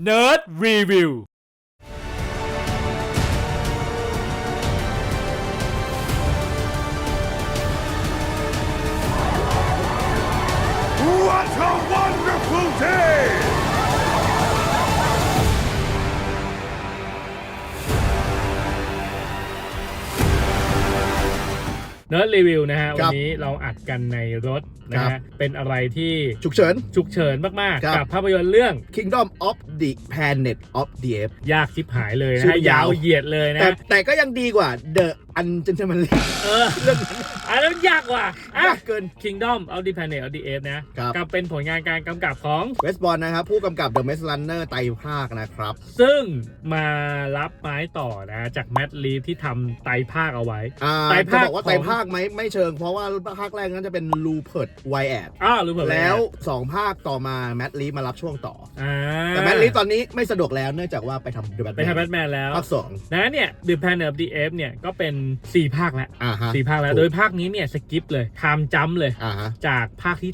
Nerd Review. ๆ What a wonderful day เนิร์ดรีวิวนะฮะควัรันบนี้เราอัดกันในรถนะครัฮะบเป็นอะไรที่ฉุกเฉินฉุกเฉินมากครับๆกับภาพยนตร์เรื่อง Kingdom of the Planet of the Apes ยากชิบหายเลยนะชื่ฮะอยายาววเหยียดเลยนะแต่แต่ก็ยังดีกว่า The Ungentlemanly เอ ออันนั้นยากกว่าอะ ยากเกิน Kingdom of the Planet of the Apes นะครับ กับเป็นผลงานการกำกับของ เวสบอลนะครับ ผู้กำกับ The Maze Runner ไตรภาคนะครับ ซึ่งมารับไม้ต่อนะ จากแมดลีฟที่ทำไตรภาคเอาไว้ อ่าไตรจะภาคบอกว่าของ ไตรภาคไหมไม่เชิง เพราะว่าภาคแรกนั้นจะเป็น Rupert Wyatt อ้าวรู้เปล่าแล้ว 2 ภาคต่อมาแมดลีฟมารับช่วงต่อ อ่าแต่แมดลีฟตอนนี้ไม่สะดวกแล้วเนื่องจากว่าไปทำ The ไปทำแบ Batman ทแมนแล้ว ภาคสองนะเนี่ย The Planet of the Apes เนี่ยก็เป็น 4 ภาคแล้วอ่าฮะ สี่ภาคแล้วถูกโดยภาคนี้เนี่ยสกิปเลยไทม์จัมเลยอ่าฮะจากภาคที่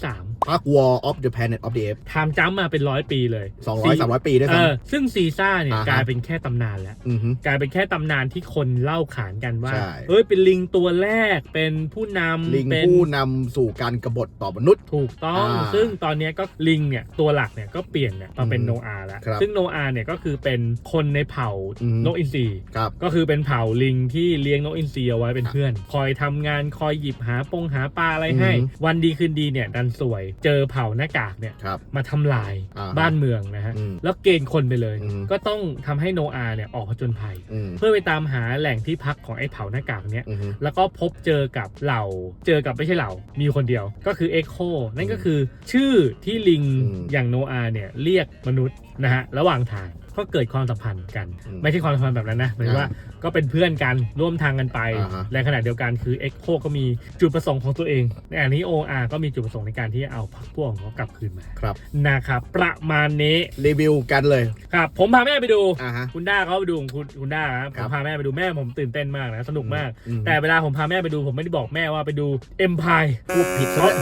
ภาค War of the Planet of the Apes 3ไทม์จัมมาเป็นร้อยปีเลย200 300 ปีด้วยเอซ้อซึ่งซีซ่าเนี่ยอ่าฮะกลายเป็นแค่ตำนานแล้วำอือฮึ กลายเป็นแค่ตำนานที่คนเล่าขานกันว่า ใช่เฮ้ยเป็นลิงตัวแรกเป็นผู้นำลิงเป็นผู้นำสู่การกบฏต่อมนุษย์ ถูกต้อง อ่าซึ่งตอนเนี้ยก็ลิงเนี่ยตัวหลักเนี่ยก็เปลี่ยนเนี่ยมาเป็นอืมโนอาแล้ว ครับซึ่งโนอาเนี่ยก็คือเป็นคนในเผ่าอืม นกอินทรี ครับ ก็คือเป็นเผ่าลิงที่เลี้ยงนกอินทรีเอาไว้เป็นเพื่อน คอยทำงานคอยหยิบหาปงหาปลาอะไรให้อืมวันดีคืนดีเนี่ยดันสวยเจอเผ่าหน้ากากเนี่ยครับ มาทำลายอ่าฮะบ้านเมืองนะฮะ อืมแล้วเกณฑ์คนไปเลย อืม ก็ต้องทำให้โนอาเนี่ยออกผจญภัย อืมเพื่อไปตามหาแหล่งที่พักของไอ้เผ่าหน้ากากเนี่ย อือฮึแล้วก็พบเจอกับเหล่า เจอกับไม่ใช่เหล่า มีคนเดียว ก็คือเอ็กโค นั่นก็คือชื่อที่ลิงอืม อย่างโนอาเนี่ยเรียกมนุษย์ นะฮะระหว่างทางก็เกิดความสัมพันธ์กัน อืมไม่ใช่ความสัมพันธ์แบบนั้นนะหมายถึงว่าก็เป็นเพื่อนกันร่วมทางกันไปอ่าฮะ และขณะเดียวกันคือเอ็กโคก็มีจุดประสงค์ของตัวเองในอันนี้โออาก็มีจุดประสงค์ในการที่จะเอาพวกของเขากลับคืนมาครับนะครับประมาณนี้รีวิวกันเลยครับผมพาแม่ไปดู อ่าฮะ คุณด้าเขาไปดูคุณคุณด้าครับผครัมบ พาแม่ไปดูแม่ผมตื่นเต้นมากนะสนุกมาก อืมแต่เวลาผมพาแม่ไปดูผมไม่ได้บอกแม่ว่าไปดู Empire พูดผิดซะด้วย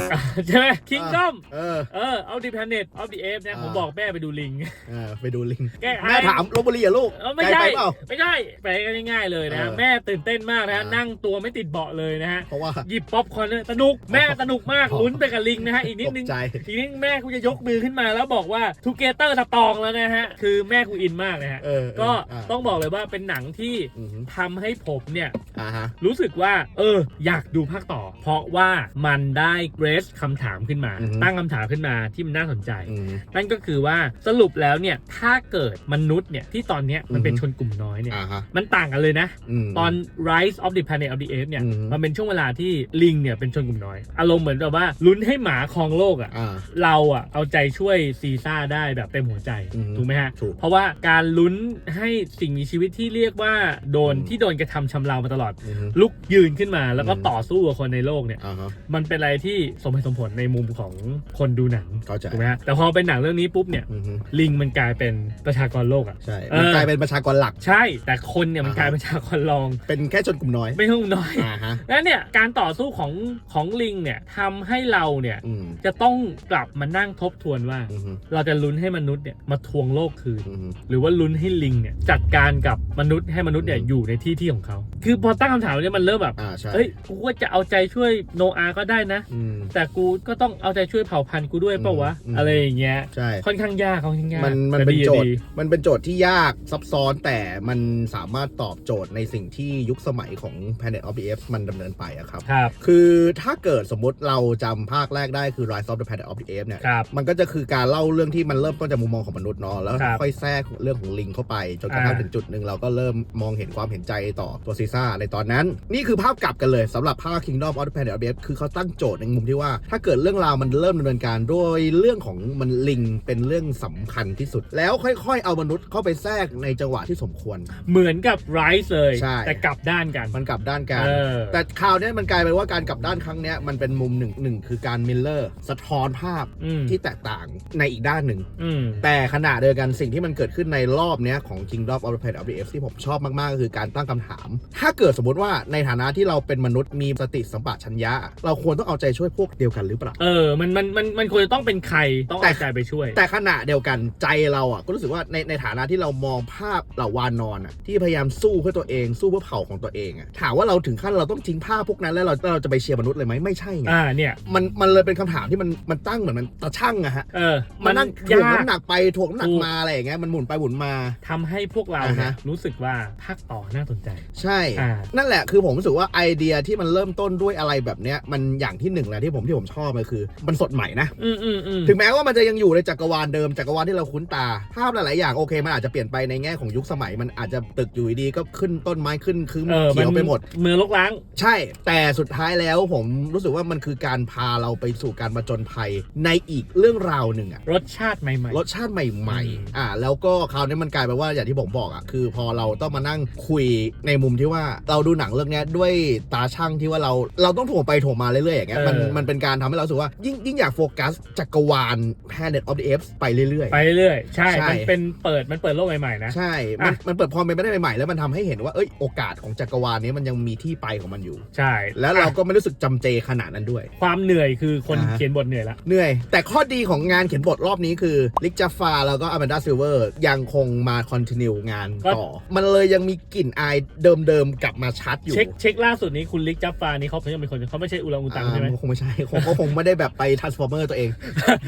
ใช่ไหม Kingdom เออ เออ of the planet of the apes เนี่ยอ่าผมบอกแม่ไปดูลิงเออไปดูลิง แกแม่ถามลบบุรีเหรอะลูกเออไม่ไกลใช่ไปเปล่า ไม่ใช่ ไปกันง่ายๆเลยนะเออแม่ตื่นเต้นมากนะฮะอ่านั่นั่งตัวไม่ติดเบาะเลยนะฮะเพราะว่า หยิบป๊อปคอร์นเลยสนุกแม่สนุกมากอ๋อลุ้นไปกับลิงนะฮะอีกนิดตกนึงใจทีนี้แม่กูจะยกมือขึ้นมาแล้วบอกว่าทูเกเตอร์สตองแล้วนะฮะ คือแม่กูอินมากนะฮะ เออก็อ่าต้องบอกเลยว่าเป็นหนังที่อือฮึทำให้ผมเนี่ย อ่าฮะ รู้สึกว่า เออ อยากดูภาคต่อ เพราะว่ามันได้เกรสคำถามขึ้นมา อือฮึ ตั้งคำถามขึ้นมาที่มันน่าสนใจ อืม นั่นก็คือว่าสรุปแล้วเนี่ยถ้าเกิดมนุษย์เนี่ยที่ตอนเนี้ยมันเป็นอือฮึชนกลุ่มน้อยเนี่ยอ่าฮะมันต่างกันเลยนะมตอน Rise of the Planet of the Apes เนี่ยอือฮึมันเป็นช่วงเวลาที่ลิงเนี่ยเป็นชนกลุ่มน้อย อารมณ์เหมือนแบบว่าลุ้นให้หมาครองโลกอะ อ่า เราอะเอาใจช่วยซีซ่าได้แบบเต็มหัวใจอือฮึถูกไหมฮะ ถูกเพราะว่าการลุ้นให้สิ่งมีชีวิตที่เรียกว่าโดนอืม ที่โดนกระทำชำเรามาตลอด อือฮึ ลุกยืนขึ้นมาแล้วก็อืม ต่อสู้กับคนในโลกเนี่ย อ่าฮะมันเป็นอะไรที่สมเหตุสมผลในมุมของคนดูหนังเข้าใจถูกไหมฮะแต่พอเป็นหนังเรื่องนี้ปุ๊บเนี่ย อือฮึ ลิงมันกลายเป็นประชากรโลกอะใช่เออมันกลายเป็นประชากรหลัก ใช่ แต่คนเนี่ยมันอ่าฮะกลายเป็นประชากรรอง เป็นแค่ชนกลุ่มน้อย ไม่ใช่กลุ่มน้อยอ่าฮะแล้วเนี่ยการต่อสู้ของของลิงเนี่ยทำให้เราเนี่ยอืมจะต้องกลับมานั่งทบทวนว่าอือฮึเราจะลุ้นให้มนุษย์เนี่ยมาทวงโลกคืนอือฮึหรือว่าลุ้นให้ลิงเนี่ยจัดการกับมนุษย์ให้มนุษย์เนี่ยอืมอยู่ในที่ที่ของเขา คือพอตั้งคำถามเนี่ยมันเริ่มแบบอ่าใช่เอ้ยกูก็จะเอาใจช่วยโนอาก็ได้นะอืมแต่กูก็ต้องเอาใจช่วยเผ่าพันธุ์กูด้วยเปล่าวะอืมอะไรอย่างเงี้ยใช่ค่อนข้างยากค่อนข้างยากมันมันแต่เป็นดีโจทดีย์ มันเป็นโจทย์ที่ยากซับซ้อนแต่มันสามารถตอบโจทย์ในสิ่งที่ยุคสมัยของ Planet of the Apes มันดำเนินไปอะครับ ครับ คือถ้าเกิดสมมติเราจำภาคแรกได้คือ Rise of the Planet of the Apes เนี่ย ครับ มันก็จะคือการเล่าเรื่องที่มันเริ่มต้นจากมุมมองของมนุษย์เนาะแล้วครับค่อยแทรกเรื่องของลิงเข้าไป จนกระทั่งอ่า ถึงจุดหนึ่งเราก็เริ่มมองเห็นความเห็นใจต่อตัวซีซ่าในตอนนั้น นี่คือภาพกลับกันเลยสำหรับภาค Kingdom of the Planet of the Apes คือเขาตั้งโจทย์ในมุมที่ว่า ถ้าเกิดเรื่องราวมันเริ่มดำเนินการโดยเรื่องของมันลิงเป็นเรื่องสำคัญที่สุด แล้วค่อยๆ เอามนุษย์เข้าไปแทรกในจังหวะที่สมควร เหมือนกับไรซ์เลย ใช่ แต่กลับด้านกัน มันกลับด้านกัน เออ แต่คราวเนี้ยมันกลายเป็นว่าการกลับด้านครั้งเนี้ยมันเป็นมุมหนึ่งหนึ่งคือการมิลเลอร์สะท้อนภาพอืมที่แตกต่างในอีกด้านหนึ่ง อืม แต่ขณะเดียวกันสิ่งที่มันเกิดขึ้นในรอบเนี้ยของ Kingdom of the Planet of the Apes ที่ผมชอบมาก ๆ ก็คือการตั้งคำถาม ถ้าเกิดสมมติว่าในฐานะที่เราเป็นมนุษย์มีสติสัมปชัญญะ เราควรต้องเอาใจช่วยพวกเดียวกันหรือเปล่า เออ มัน มัน มัน มันควรจะต้องเป็นใคร ต้องแต่ เอาใจไปช่วย แต่ขณะเดียวกันใจเราอะก็รู้สึกว่าในในฐานะที่เรามองภาพเหล่าวานอนอะที่พยายามสู้เพื่อตัวเองสู้เพื่อเผ่าของตัวเองอะถามว่าเราถึงขั้นเราต้องทิ้งภาพพวกนั้นแล้วเราเราจะไปเชียร์มนุษย์เลยไหมไม่ใช่ไงอ่าเนี่ยมันมันเลยเป็นคำถามที่มันมันตั้งเหมือนมันตาช่างอะฮะเออมันนั่งถ่วงยากน้ำหนักไปถ่วงน้ำหนัถูกกมาอะไรอย่างเงี้ยมันหมุนไปหมุนมาทำให้พวกเราอ่าเนี่ยฮะรู้สึกว่าภาคต่อน่าสนใจ ใช่อ่านั่นแหละคือผมรู้สึกว่าไอเดียที่มันเริ่มต้นด้วยอะไรแบบเนี้ยมันอย่างที่หนึ่งแหละที่ผมที่ผมชอบเลยคือ มันสดใหม่นะอืมอืมอืมถึงแม้ว่ามันจะยังอยู่ในจักรวาลเดิมจักรวาลที่เราคุ้นตา ภาพหลาย ๆ อย่างโอเค มันอาจจะเปลี่ยนไปในแง่ของยุคสมัย มันอาจจะตึกอยู่ดีๆก็ขึ้นต้นไม้ขึ้นคือเออเขียวไปหมด เมืองลกล้าง ใช่ แต่สุดท้ายแล้วผมรู้สึกว่ามันคือการพาเราไปสู่การมาจนภัยในอีกเรื่องราวหนึ่งอะรสชาติใหม่ๆ รสชาติใหม่อืมๆอ่า แล้วก็คราวนี้มันกลายเป็นว่าอย่างที่ผมบอกอะคือพอเราต้องมานั่งคุยในมุมที่ว่าเราดูหนังเรื่องเนี้ยด้วยตาช่างที่ว่าเราเราต้องถ่วงไปถ่วงมาเรื่อย ๆ อย่างเงี้ย มันเออ มันเป็นการทำให้เรารู้สึกว่ายิ่งยิ่งอยากโฟกัสจักรวาล Planet of the Apes ไปเรื่อยไปเรื่อยๆ ใช่ ใช่ มันเป็นเปิด มันเปิดโลกใหม่ๆนะๆใช่ มันอะ มันเปิดพรเป็นไปได้ใหม่ๆแล้วมันทำให้เห็นว่าเอ้ยโอกาสของจักรวาลนี้มันยังมีที่ไปของมันอยู่ ใช่แล้วเราอะก็ไม่รู้สึกจำเจขนาดนั้นด้วย ความเหนื่อยคือคนอ่าฮะ เขียนบทเหนื่อยละ เหนื่อย แต่ข้อดีของงานเขียนบทรอบนี้คือลิกจาฟาแล้วก็อ m ม n ดาซิลเวอร์ยังคงมาคอนติเนียงานต่อ มันเลยยังมีกลิ่นอายเดิมๆกลับมาชัดอยู่เช็คเช็คล่าสุดนี้คุณลิกจับฟานี่เขาเขายังเป็นคนเขาไม่ใช่อุลังอุตังใช่ไหม อ่าคงไม่ใช่คงเขาคงไม่ได้แบบไปทันสฟอร์เมอร์ตัวเอง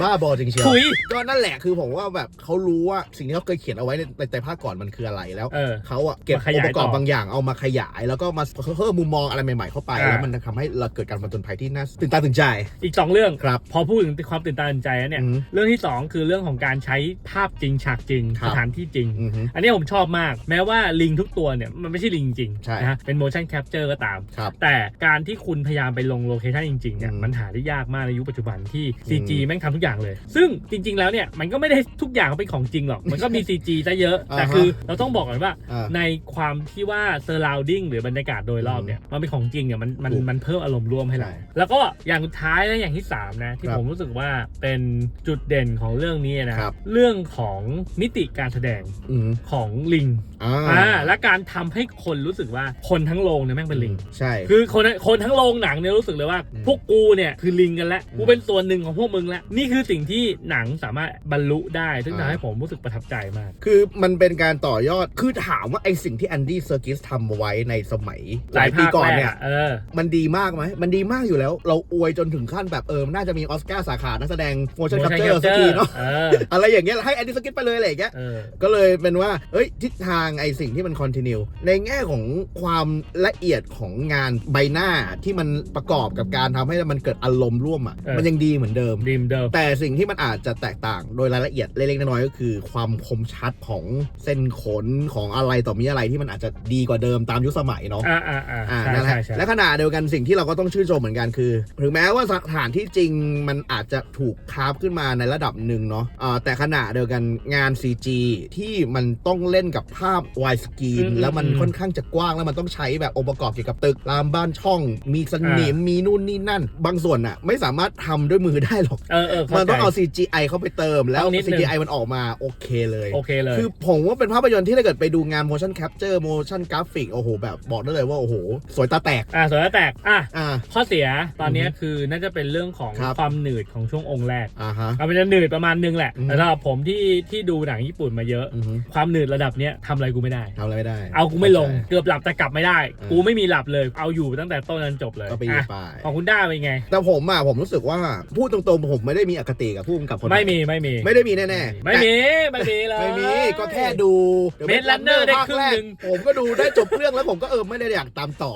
บ้าบอจริงเชียวถุย ก็นั่นแหละคือผมว่าแบบเขารู้ว่าสิ่งที่เขาเคยเขียนเอาไว้ในในแต่ภาคก่อนมันคืออะไรแล้วเออเขาอะเก็บมาของยายค์ประกอบต่อ บางอย่างเอามาขยาย แล้วก็มาเพิ่มมุมมองอะไรใหม่ๆเข้าไปอ่าแล้วมันทำให้เราเกิดการผจญภัยที่น่าตื่นตาตื่นใจ อีกสองเรื่องครับพอพูดถึงความตื่นตาตื่นใจแล้วเนี่ย อืมเรื่องที่2คือเรื่องของการใช้ภาพจริงฉากจริงครับสถานที่จริง อือฮึ อันนี้ผมชอบมาก แม้ว่าลิงทุกตัวเนี่ย มันไม่ใช่ลิงจริงใช่ นะฮะเป็น motion capture ก็ตาม ครับ แต่การที่คุณพยายามไปลงโลเคชันจริงๆเนี่ยอืมมันหาได้ยากมากในยุคปัจจุบันที่อืม CG แม่งทำทุกอย่างเลย ซึ่งจริง ๆ แล้วเนี่ย มันก็ไม่ได้ทุกอย่างเป็นของจริงหรอก มันก็มี CG ซะเยอะ แต่อ่าฮะคือเราต้องบอกก่อนว่า อ่าในความที่ว่า surrounding หรือบรรยากาศโดยรอบเนี่ย มันเป็นของจริงเนี่ยมันมันถูกมันเพิ่มอารมณ์ร่วมให้เรา ใช่แล้วก็อย่างสุดท้ายและอย่างที่สามนะที่ครับผมรู้สึกว่าเป็นจุดเด่นของเรื่องนี้นะครับ เรื่องของมิติการแสดงอืม ของลิง อ่าอ่าและการทำให้คนรู้สึกว่าคนทั้งโรงเนี่ยแม่งเป็นลิง ใช่ คือคนคนทั้งโรงหนังเนี่ยรู้สึกเลยว่า อืมพวกกูเนี่ยคือลิงกันแล้วอืมกูเป็นส่วนหนึ่งของพวกมึงแล้วนี่คือสิ่งที่หนังสามารถบรรลุได้ซึ่งอ่า ทำให้ผมรู้สึกประทับใจมาก คือมันเป็นการต่อยอด คือถามว่าไอสิ่งที่แอนดี้เซอร์กิสทำไว้ในสมัยหลายปีภคก่อนแรเนี่ยะเออ มันดีมากไหม มันดีมากอยู่แล้ว เราอวยจนถึงขั้นแบบเออน่าจะมีออสการ์สาขานักแสดง motion motion capture สักทีเนาะ เอออะไรอย่างเงี้ยให้แอนดี้สกิทไปเลยอะไรอย่างเงี้ย เออ ก็เลยเป็นว่า เฮ้ยทิศทางไอสิ่งที่มันคอนติเนียในแง่ของความละเอียดของงานใบหน้าที่มันประกอบกับการทำให้มันเกิดอารมณ์ร่วมอะเออมันยังดีเหมือนเดิม ดีมเดิม แต่สิ่งที่มันอาจจะแตกต่างโดยรายละเอียดเล็กๆน้อยๆก็คือ ความคมชัดของเส้นขนของอะไรต่อมีอะไรที่มันอาจจะดีกว่าเดิมตามยุคสมัยเนาะ อ่าอ่าอ่าอ่าใช่นั่นแหละใช่ใช่และขณะเดียวกันสิ่งที่เราก็ต้องชื่นชมเหมือนกันคือ ถึงแม้ว่าสถานที่จริงมันอาจจะถูกคราฟขึ้นมาในระดับหนึ่งเนาะอ่าแต่ขณะเดียวกันงาน CG ที่มันต้องเล่นกับภาพ wide screen แล้วมันค่อนข้างจะกว้างแล้วมันต้องใช้แบบองค์ประกอบเกี่ยวกับตึกรามบ้านช่อง มีสนิมมีนู่นนี่นั่น บางส่วนอะ ไม่สามารถทำด้วยมือได้หรอกเออเออเข้ามันใจต้องเอา CGI เข้าไปเติม แล้วต้องนิดนึง CGI มันออกมาโอเคเลยโอเคเลยคือผมว่าเป็นภาพยนตร์ที่ถ้าเกิดไปดูงาน motion capture motion graphic โอ้โหแบบบอกได้เลยว่าโอ้โหสวยตาแตกอ่าสวยแล้วแตกอะอ่าข้อเสียตอนเนี้ยอือฮึคือน่าจะเป็นเรื่องของครับความหนืดของช่วงองค์แรกอ่าฮะเอาเป็นจะหนืดประมาณนึงแหละอือฮึแต่สำหรับผมที่ที่ดูหนังญี่ปุ่นมาเยอะอือฮึความหนืดระดับเนี้ยทำอะไรกูไม่ได้ ทำอะไรไม่ได้เอากูไม่ลงเข้าใจเกือบหลับแต่กลับไม่ได้อ่ากูกูไม่มีหลับเลย เอาอยู่ตั้งแต่ต้นจนจบเลยก็ไปอะไปของคุณด้าเป็นไง แต่ผมอะผมรู้สึกว่าพูดตรงๆผมไม่ได้มีอคติกับผู้กำกับคนนั้นไม่มีไม่มีไม่ได้มีแน่ๆไม่มีไม่มีเลยไม่มีก็แค่ดู The Maze Runner ได้ครึ่งหนึ่งภาคแรกผมก็ดูได้จบเรื่องแล้วผมก็เออไม่ได้อยากตามต่อ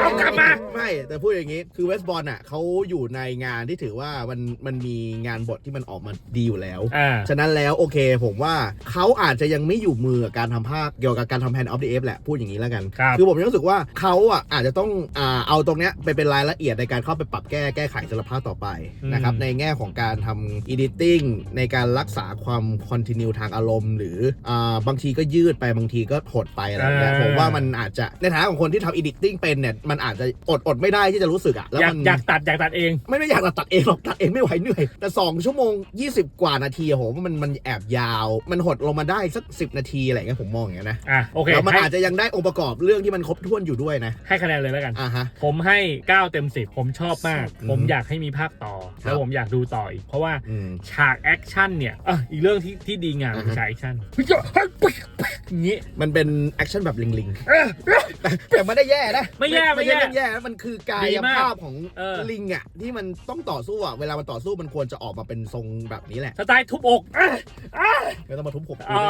เอากลับมาไม่แต่พูดอย่างนี้คือเวสบอลอะเขาอยู่ในงานที่ถือว่ามันมันมีงานบทที่มันออกมาดีอยู่แล้วอ่าฉะนั้นแล้วโอเค ผมว่าเขาอาจจะยังไม่อยู่มือกับการทำภาคเกี่ยวกับการทำแพนออฟเดอะแหละ พูดอย่างนี้แล้วกันครับคือผมยังรู้สึกว่าเขาอะอาจจะต้องอ่าเอาตรงเนี้ยไปเป็นรายละเอียดในการเข้าไปปรับแก้แก้ไขสำหรับภาคต่อไปนะครับ อืม ในแง่ของการทำ editing ในการรักษาความคอนติเนียทางอารมณ์ หรืออ่าบางทีก็ยืดไปบางทีก็หดไปอะไรแบบเงี้ยผมว่ามันอาจจะในฐานะของคนที่ทำ editing เป็นเนี่ยมันอาจจะอดอดไม่ได้ที่จะรู้สึกอะแล้วอยากมัน อยากตัดอยากตัดเอง ไม่ได้อยากตัดเองหรอกตัดเองไม่ไหวเหนื่อย แต่ 2 ชั่วโมง 20 กว่านาทีอะผมว่ามันมันแอบยาว มันหดลงมาได้สัก 10 นาทีอะไรเงี้ยผมมองอย่างเงี้ยนะอะโอเคแล้วมันให้อาจจะยังได้องค์ประกอบเรื่องที่มันครบถ้วนอยู่ด้วยนะให้คะแนนเลยแล้วกัน อ่าฮะ ผมให้ 9 เต็ม 10 ผมชอบมาก อืมผมอยากให้มีภาคต่อ ครับ แล้วผมอยากดูต่ออีก เพราะว่าอืม ฉากแอคชั่นเนี่ยอะอีกเรื่องที่ที่ดีงามอ่าฮะคือฉากแอคชั่น อย่างนี้ มันเป็นแอคชั่นแบบลิงลิงเออ แต่แต่ไม่ได้แย่นะไม่แย่ไม่ใช่ไม่แย่เรื่องแย่นะมันคือกาดียมากภาพของเออ ลิงอะที่มันต้องต่อสู้อะเวลามันต่อสู้มันควรจะออกมาเป็นทรงแบบนี้แหละสไตล์ทุบอกอะอะไม่ต้องมาทุบผมอ่า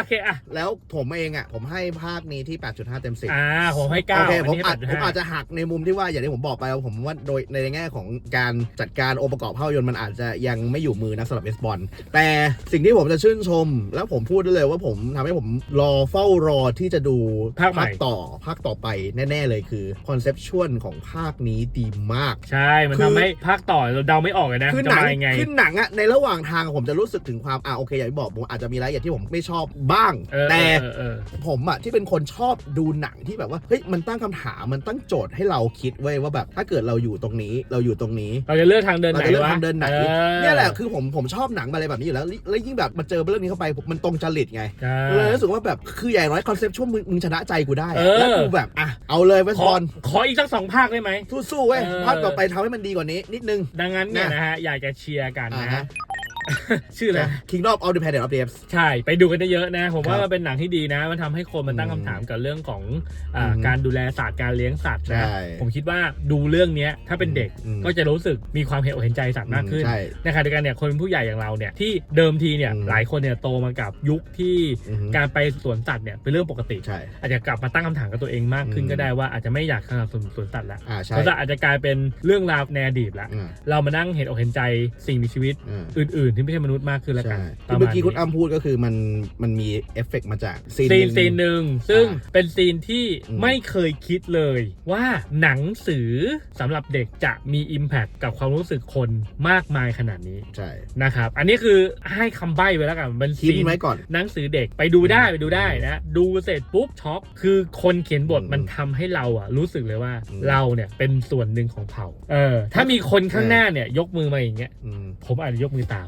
โอเคอะแล้วผมเองอะผมให้ภาคนี้ที่ 8.5 เต็ม10 อ่าผมให้เก้าโอเคอันผมนี้อาจให้ผมอาจ8.5 จะหักในมุมที่ว่าอย่างที่ผมบอกไปว่าผมว่าโดยในแง่ของการจัดการองค์ประกอบภาพยนตร์มันอาจจะยังไม่อยู่มือนะสำหรับเอสบอลแต่สิ่งที่ผมจะชื่นชม แล้วผมพูดได้เลยว่าผมทำให้ผมรอเฝ้ารอที่จะดูภาคใหม่ ต่อภาคต่อไปแน่ ๆ เลยคือคอนเซปชวลของภาคนี้ดีมาก ใช่ มันคือทำให้ภาคต่อเราเดาไม่ออกเลยนะคือจะหนังมายังไง คือหนังอะในระหว่างทางผมจะรู้สึกถึงความอ่าโอเคอย่างที่บอกผมอาจจะมีรายละเอียดที่ผมไม่ชอบบ้าง เออแต่เออเออ ผมอะที่เป็นคนชอบดูหนังที่แบบว่าเฮ้ยมันตั้งคำถามมันตั้งโจทย์ให้เราคิดเว้ยว่าแบบถ้าเกิดเราอยู่ตรงนี้เราอยู่ตรงนี้ เราจะเลือกทางเดินไหเรานจะเลือกวะทางเดินไหน ออเนี่ยแหละคือผมผมชอบหนังอะไรแบบนี้อยู่แล้ว แล้วยิ่งแบบมาเจอเรื่องนี้เข้าไปมันตรงจริตไง ใช่ เลยรู้สึกว่าแบบคืออย่างน้อยคอนเซปต์ช่วงมึงมึงชนะใจกูได้อะเออ แล้วกูแบบอะเอาเลยเวสขบออลขออีกสักสองภาคได้ไหม สู้ๆเว้ยเออ ภาคต่อไปทำให้มันดีกว่านี้นิดนึง ดังนั้นเนี่ยนะนะฮะอยากจะเชียร์กันอ่านะฮะ ชื่ออะไร Kingdom of the Planet of the Apes ใช่ ไปดูกันเยอะๆนะ ผมว่าครับมันเป็นหนังที่ดีนะ มันทำให้คนมันตั้งอืมคำถามกับเรื่องของอ่าอืมการดูแลสัตว์การเลี้ยงสัตว์นะ ใช่ผมคิดว่าดูเรื่องเนี้ยถ้าเป็นเด็กอืม ก็จะรู้สึกมีความเห็นอกเห็นใจสัตว์มากขึ้น ใช่ ในขณะเดียวกันเนี่ยคนเป็นผู้ใหญ่อย่างเราเนี่ยที่เดิมทีเนี่ยอืม หลายคนเนี่ยโตมากับยุคที่อือฮึการไปสวนสัตว์เนี่ยเป็นเรื่องปกติ ใช่ อาจจะกลับมาตั้งคำถามกับตัวเองมากขึ้นอืม ก็ได้ว่าอาจจะไม่อยากสนับสนุนสวนสัตว์ละอ่าใช่สวนสัตว์อาจจะกลายเป็นเรื่องราวในอดีตละ อ่าเรามานั่งเห็นอกเห็นใจสิ่งมีชีวิตอ่าอื่นๆที่ไม่ใช่มนุษย์มากขึ้นแล้วกันใช่ปคือระเมื่มาอณกี้คุณนี้อ้ำพูดก็คือมันมันมีเอฟเฟกต์มาจากซีน ซีนหงซีนหนึ่งซึ่งอ่าเป็นซีนที่อืม ไม่เคยคิดเลยว่าหนังสือสำหรับเด็กจะมี Impact กับความรู้สึกคนมากมายขนาดนี้ใช่นะครับ อันนี้คือให้คำใบ้ไว้แล้วกันเป็นคิดซีนไว้ก่อน หนังสือเด็กไปดูได้อืมไปดูได้นะดูเสร็จปุ๊บช็อกคือคนเขียนบทอืมมันทำให้เราอะรู้สึกเลยว่าอืม เราเนี่ยเป็นส่วนหนึ่งของเผ่าเออถ้ามีคนข้างหน้าเนี่ยยกมือมาอย่างเงี้ยอืมผมอาจจะยกมือตาม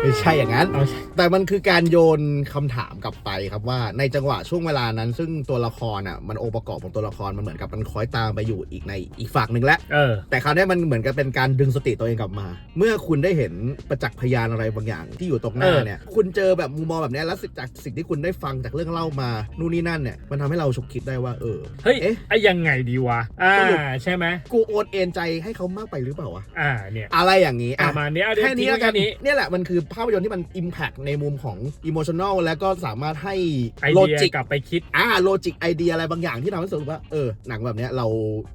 ไม่ใช่อย่างนั้นเอาแต่มันคือการโยนคำถามกลับไปครับว่าในจังหวะช่วงเวลานั้น ซึ่งตัวละครอะมันองค์ประกอบของตัวละครมันเหมือนกับมันคอยตามไปอยู่อีกในอีกฝั่งหนึ่งแล้วเออแต่คราวนี้มันเหมือนกับเป็นการดึงสติตัวเองกลับมา เมื่อคุณได้เห็นประจักษ์พยานอะไรบางอย่างที่อยู่ตรงหน้าเออเนี่ยคุณเจอแบบมุมมองแบบเนี้ยแล้วจากสิ่งที่คุณได้ฟังจากเรื่องเล่ามานู่นนี่นั่นเนี่ยมันทำให้เราฉุกคิดได้ว่าเออเฮ้ยเอ๊ะไอ้ยังไงดีวะอ่าสรุปใช่ไหมกูโอนเอ็นใจให้เขามากไปหรือเปล่าวะอ่าเนี่ยอะไรอย่างนี้ปอะระมาณเนี้ยเอาเดี๋ยวแค่นี้ทิ้งแล้วไว้กัแค่นนี้เนี่ยแหละมันคือภาพยนตร์ที่มัน Impact ในมุมของ Emotional แล้วก็สามารถให้ไอโลเดียจิกกลับไปคิด อ่าโลจิกไอเดียอะไรบางอย่างที่ทำให้รู้สึกว่าเออหนังแบบเนี้ยเรา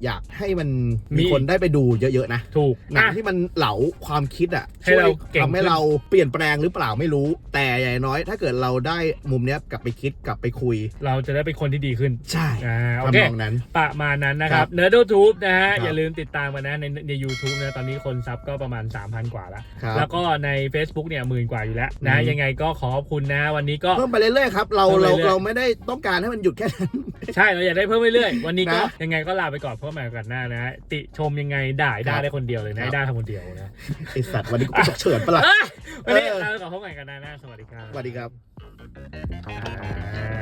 อยากให้มันมีมี คนได้ไปดูเยอะๆนะ ถูกหนังอะ ที่มันเหลาความคิดอะให้ช่วยเราเก่งทำให้ขึ้น เราเปลี่ยนแปลงหรือเปล่าไม่รู้ แต่อย่างน้อย ถ้าเกิดเราได้มุมเนี้ยกลับไปคิดกลับไปคุย เราจะได้เป็นคนที่ดีขึ้น ใช่อ่า โอเค ทำนองนั้น ประมาณนั้นนะคครัรับบเน r ร์ดทูบนะฮะ ครับ อย่าลืมติดตามกันนะในใน YouTube นะตอนนี้คนซับก็ประมาณ 3,000 กว่าแล้ว ครับ แล้วก็ใน Facebook เนี่ยหมื่นกว่าอยู่แล้วนะอืมยังไงก็ขอขอบคุณนะ วันนี้ก็เพิ่มไปเรื่อยๆครับเราเพิ่มไปเราเรื่อยเราไม่ได้ต้องการให้มันหยุดแค่นั้นใช่เราอยากได้เพิ่มเรื่อยๆวันนี้ก็นะยังไงก็ลาไปก่อนเพราะใหม่กันหน้านะติชมยังไงด่าครัด่าบได้คนเดียวเลยนะครับด่าทำคนเดียวนะไอสัตว์วันนี้กูไปฉกเฉินปะล่ะเอ้ยวันนี้เออลาไปก่อนพบใหม่กันหน้าหน้าสวัสดีครับสวัสดีครับ